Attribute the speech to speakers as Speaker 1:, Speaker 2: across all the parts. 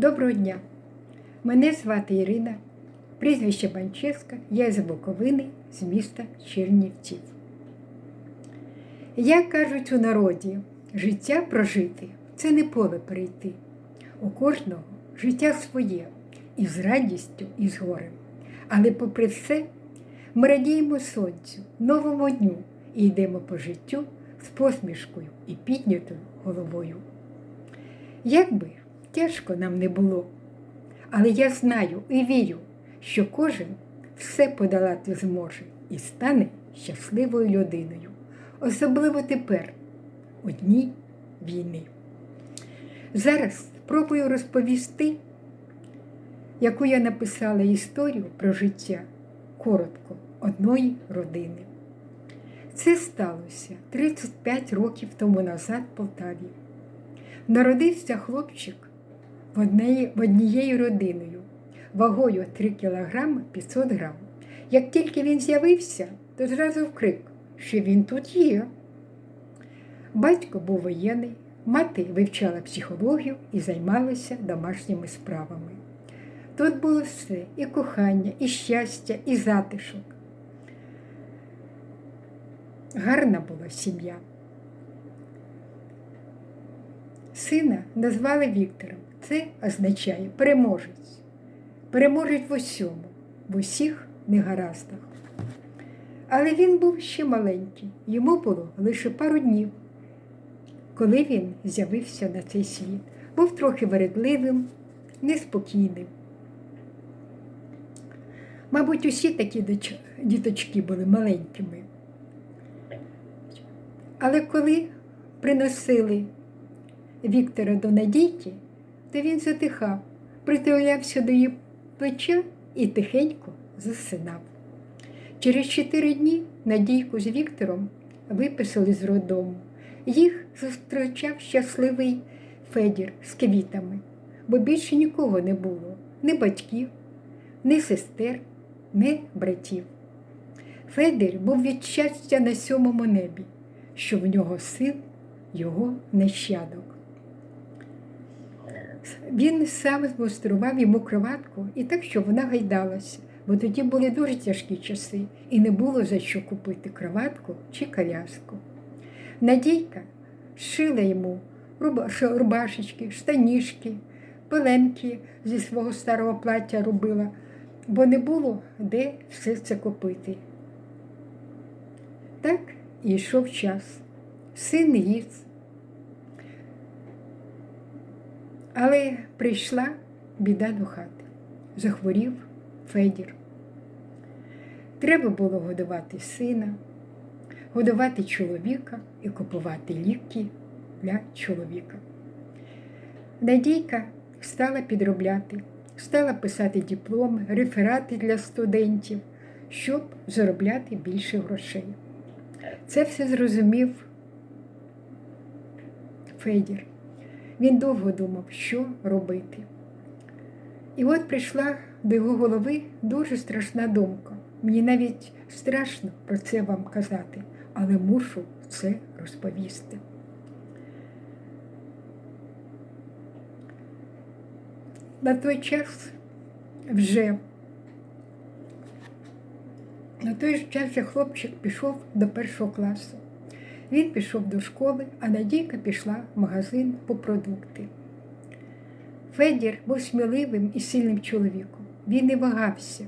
Speaker 1: Доброго дня! Мене звати Ірина, прізвище Банчевська, я з Буковини, з міста Чернівців. Як кажуть у народі, життя прожити це не поле перейти. У кожного життя своє, і з радістю, і з горем. Але попри все, ми радіємо сонцю, новому дню і йдемо по життю з посмішкою і піднятою головою. Як би тяжко нам не було, але я знаю і вірю, що кожен все подолати зможе і стане щасливою людиною, особливо тепер, у дні війни. Зараз спробую розповісти, яку я написала історію про життя коротко одної родини. Це сталося 35 років тому назад в Полтаві. Народився хлопчик в однією, в однією родиною, вагою 3 кг 500 грам. Як тільки він з'явився, то зразу вкрик, що він тут є. Батько був воєнний, мати вивчала психологію і займалася домашніми справами. Тут було все і кохання, і щастя, і затишок. Гарна була сім'я. Сина назвали Віктором. Це означає переможець. Переможець в усьому, в усіх негараздах. Але він був ще маленький, йому було лише пару днів, коли він з'явився на цей світ. Був трохи вередливим, неспокійним. Мабуть, усі такі діточки були маленькими. Але коли приносили Віктора до Надійки, то він затихав, притулявся до її плеча і тихенько засинав. Через чотири дні Надійку з Віктором виписали з роддому. Їх зустрічав щасливий Федір з квітами, бо більше нікого не було ні батьків, ні сестер, ні братів. Федір був від щастя на сьомому небі, що в нього сил його нащадок. Він сам змонстрував йому кроватку і так, щоб вона гайдалася, бо тоді були дуже тяжкі часи, і не було за що купити кроватку чи коляску. Надійка шила йому рубашечки, штанішки, пеленки зі свого старого плаття робила, бо не було де все це купити. Так і йшов час. Син ріс. Але прийшла біда до хати. Захворів Федір. Треба було годувати сина, годувати чоловіка і купувати ліки для чоловіка. Надійка стала підробляти, стала писати дипломи, реферати для студентів, щоб заробляти більше грошей. Це все зрозумів Федір. Він довго думав, що робити. І от прийшла до його голови дуже страшна думка. Мені навіть страшно про це вам казати, але мушу це розповісти. На той час вже на той час вже хлопчик пішов до першого класу. Він пішов до школи, а Надійка пішла в магазин по продукти. Федір був сміливим і сильним чоловіком. Він не вагався.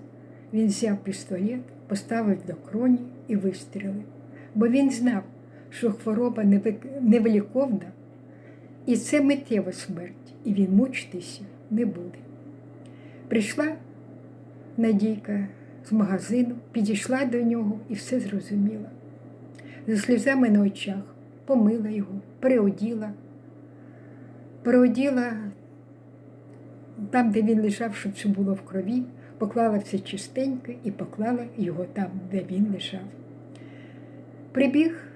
Speaker 1: Він взяв пістолет, поставив до кроні і вистрілив, бо він знав, що хвороба невиліковна, і це миттєва смерть, і він мучитися не буде. Прийшла Надійка з магазину, підійшла до нього і все зрозуміла зі сльозами на очах, помила його, переоділа, переоділа там, де він лежав, щоб все було в крові, поклала все чистенько і поклала його там, де він лежав. Прибіг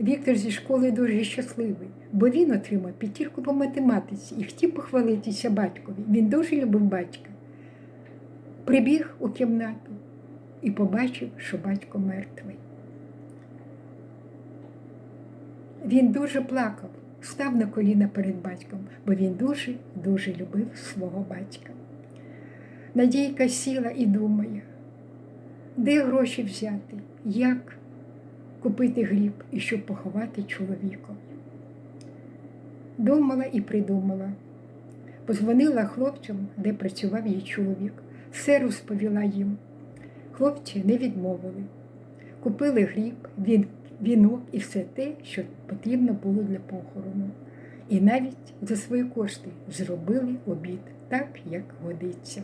Speaker 1: Віктор зі школи дуже щасливий, бо він отримав п'ятірку по математиці і хотів похвалитися батькові. Він дуже любив батька. Прибіг у кімнату і побачив, що батько мертвий. Він дуже плакав, став на коліна перед батьком, бо він дуже-дуже любив свого батька. Надійка сіла і думає, де гроші взяти, як купити гріб і щоб поховати чоловіка. Думала і придумала. Позвонила хлопцям, де працював її чоловік. Все розповіла їм. Хлопці не відмовили. Купили гріб, він, вінок і все те, що потрібно було для похорону. І навіть за свої кошти зробили обід так, як годиться.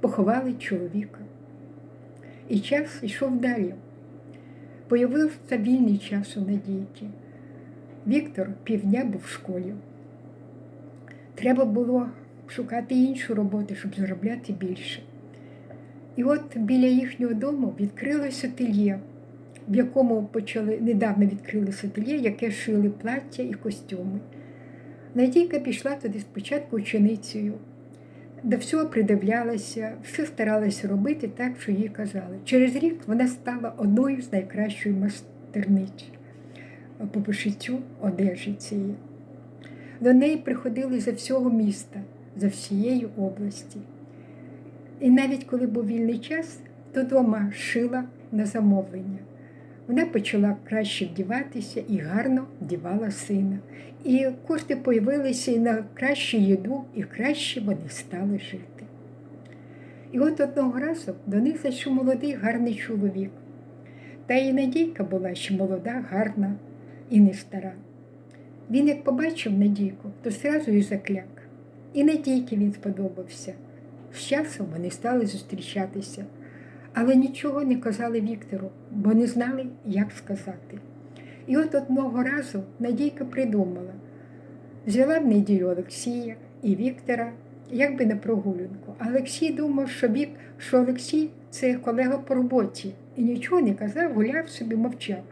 Speaker 1: Поховали чоловіка. І час йшов далі. Появився вільний час у Надійки. Віктор півдня був в школі. Треба було шукати іншу роботу, щоб заробляти більше. І от біля їхнього дому відкрилось ательє, в якому почали недавно відкрилось ательє, яке шили плаття і костюми. Надійка пішла туди спочатку ученицею, до всього придивлялася, все старалася робити так, що їй казали. Через рік вона стала одною з найкращої майстерниць по пошиттю одежі цієї. До неї приходили за всього міста, за всієї області. І навіть коли був вільний час, то дома шила на замовлення. Вона почала краще вдіватися і гарно вдівала сина. І кошти появилися і на кращу їду, і краще вони стали жити. І от одного разу до них зайшов молодий гарний чоловік. Та і Надійка була ще молода, гарна і не стара. Він, як побачив Надійку, то зразу і закляк. І Надійки він сподобався. З часом вони стали зустрічатися, але нічого не казали Віктору, бо не знали, як сказати. І от одного разу Надійка придумала, взяла в неділю Олексія і Віктора, як би на прогулянку. Олексій думав, що Вік, що Олексій це колега по роботі, і нічого не казав, гуляв собі, мовчав.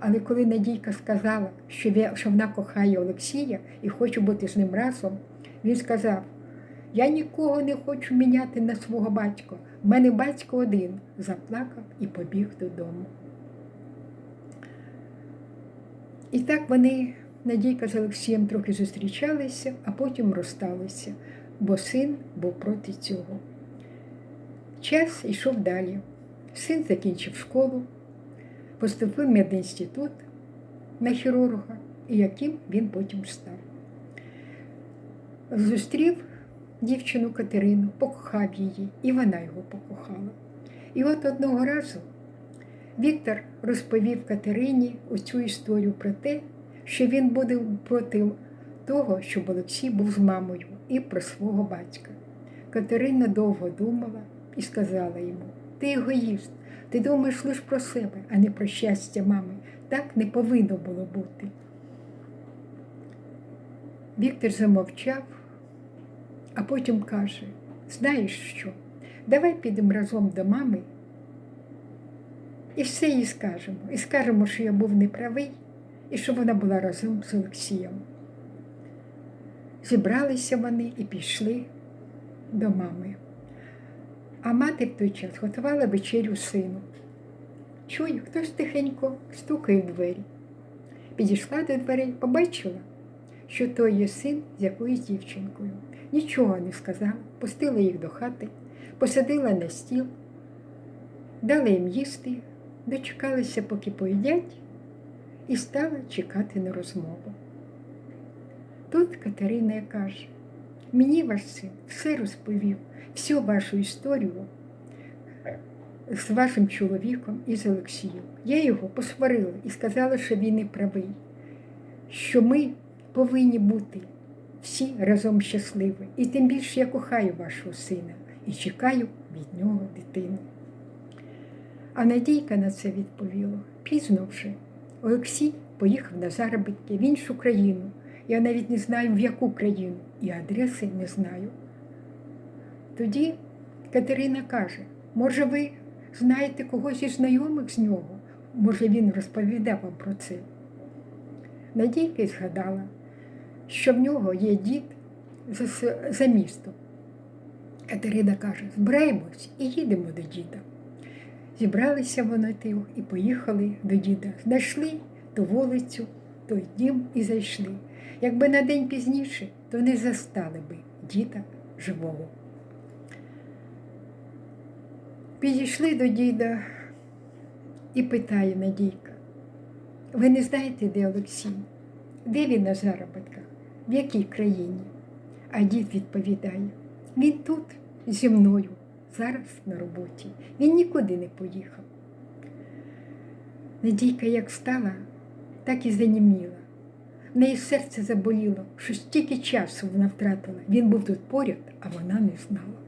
Speaker 1: Але коли Надійка сказала, що вона кохає Олексія і хоче бути з ним разом, він сказав: Я нікого не хочу міняти на свого батька. У мене батько один, заплакав і побіг додому. І так вони, Надійка з Олексієм, трохи зустрічалися, а потім розсталися, бо син був проти цього. Час йшов далі. Син закінчив школу, поступив в медінститут на хірурга, і яким він потім став. Зустрів дівчину Катерину, покохав її, і вона його покохала. І от одного разу Віктор розповів Катерині оцю історію про те, що він буде проти того, щоб Олексій був з мамою, і про свого батька. Катерина довго думала і сказала йому: Ти егоїст, ти думаєш лише про себе, а не про щастя мами. Так не повинно було бути. Віктор замовчав, а потім каже: знаєш що? Давай підемо разом до мами і все їй скажемо. І скажемо, що я був неправий, і що вона була разом з Олексієм. Зібралися вони і пішли до мами. А мати в той час готувала вечерю сину. Чую, хтось тихенько стукає в двері. Підійшла до дверей, побачила, що то є син з якоюсь дівчинкою. Нічого не сказала, пустила їх до хати, посадила на стіл, дала їм їсти, дочекалися, поки поїдять, і стала чекати на розмову. Тут Катерина каже, мені ваш син все розповів, всю вашу історію з вашим чоловіком і з Олексієм. Я його посварила і сказала, що він не правий, що ми повинні бути всі разом щасливі. І тим більше я кохаю вашого сина і чекаю від нього дитину. А Надійка на це відповіла пізно вже. Олексій поїхав на заробітки в іншу країну. Я навіть не знаю, в яку країну, і адреси не знаю. Тоді Катерина каже, може, ви знаєте когось із знайомих з нього? Може, він розповідав вам про це. Надійка згадала, що в нього є дід за, містом. Катерина каже, збираємось і їдемо до діда. Зібралися вони і поїхали до діда. Знайшли ту вулицю, той дім і зайшли. Якби на день пізніше, то не застали би діда живого. Підійшли до діда і питає Надійка, ви не знаєте, де Олексій? Де він на заробітках? В якій країні? А дід відповідає, він тут зі мною, зараз на роботі. Він нікуди не поїхав. Надійка як встала, так і заніміла. В неї серце заболіло, що стільки часу вона втратила. Він був тут поряд, а вона не знала.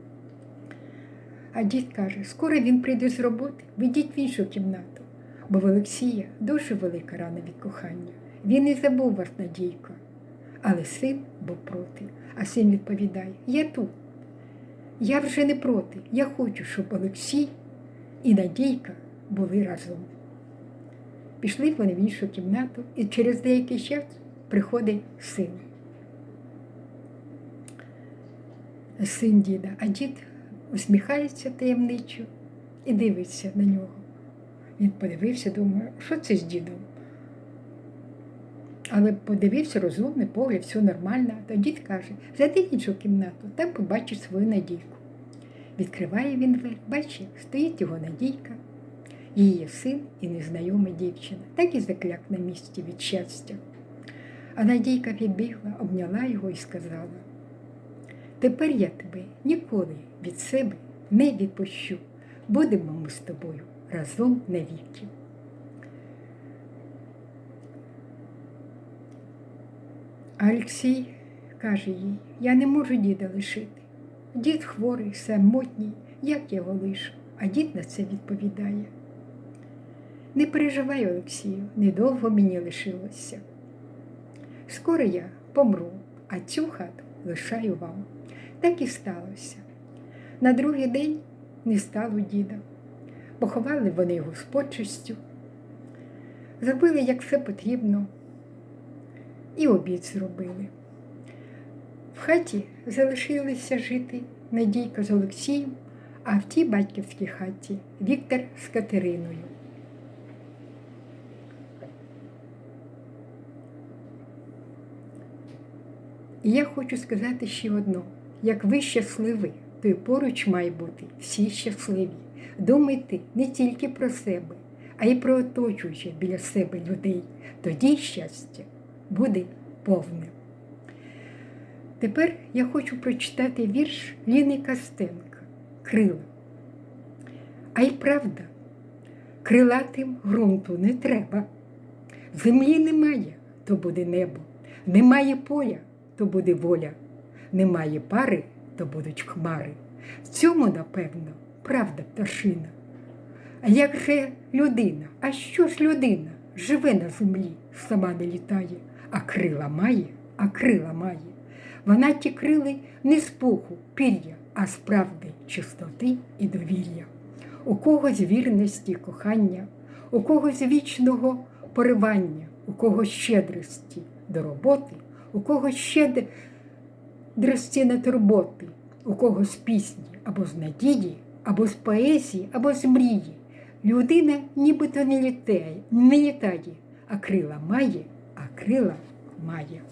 Speaker 1: А дід каже, скоро він прийде з роботи, ведіть в іншу кімнату, бо в Олексія дуже велика рана від кохання. Він не забув вас, Надійко. Але син був проти, а син відповідає: Я тут. Я вже не проти. Я хочу, щоб Олексій і Надійка були разом. Пішли вони в іншу кімнату, і через деякий час приходить син. Син діда, а дід усміхається таємничо і дивиться на нього. Він подивився, думає, що це з дідом? Але подивився розумний погляд, все нормально. То дід каже, зайди в іншу кімнату, там побачиш свою надійку. Відкриває він двері, бачить, стоїть його надійка, її син і незнайома дівчина, так і закляк на місці від щастя. А Надійка підбігла, обняла його і сказала: Тепер я тебе ніколи від себе не відпущу. Будемо ми з тобою разом навіки. А Олексій каже їй, я не можу діда лишити. Дід хворий, самотній, як я його лишу? А дід на це відповідає. Не переживай, Олексію, недовго мені лишилося. Скоро я помру, а цю хату лишаю вам. Так і сталося. На другий день не стало діда. Поховали вони його з почестю, зробили, як все потрібно, і обід зробили. В хаті залишилися жити Надійка з Олексієм, а в тій батьківській хаті Віктор з Катериною. І я хочу сказати ще одно: як ви щасливі, то й поруч має бути всі щасливі. Думайте не тільки про себе, а й про оточуючих біля себе людей. Тоді щастя буде повне. Тепер я хочу прочитати вірш Ліни Костенка Крила. А й правда, крилатим ґрунту не треба. Землі немає, то буде небо, немає поля, то буде воля, немає пари, то будуть хмари. В цьому, напевно, правда пташина. А як же людина? А що ж людина? Живе на землі, сама не літає, а крила має, а крила має. Вона ті крили не з пуху, пір'я, а з правди, чистоти і довір'я. У когось вірності, кохання, у когось вічного поривання, у когось щедрості до роботи, у когось щедрості на турботи, у когось пісні або з надії, або з поезії, або з мрії. Людина нібито не літає, не літає, а крила має, крила має.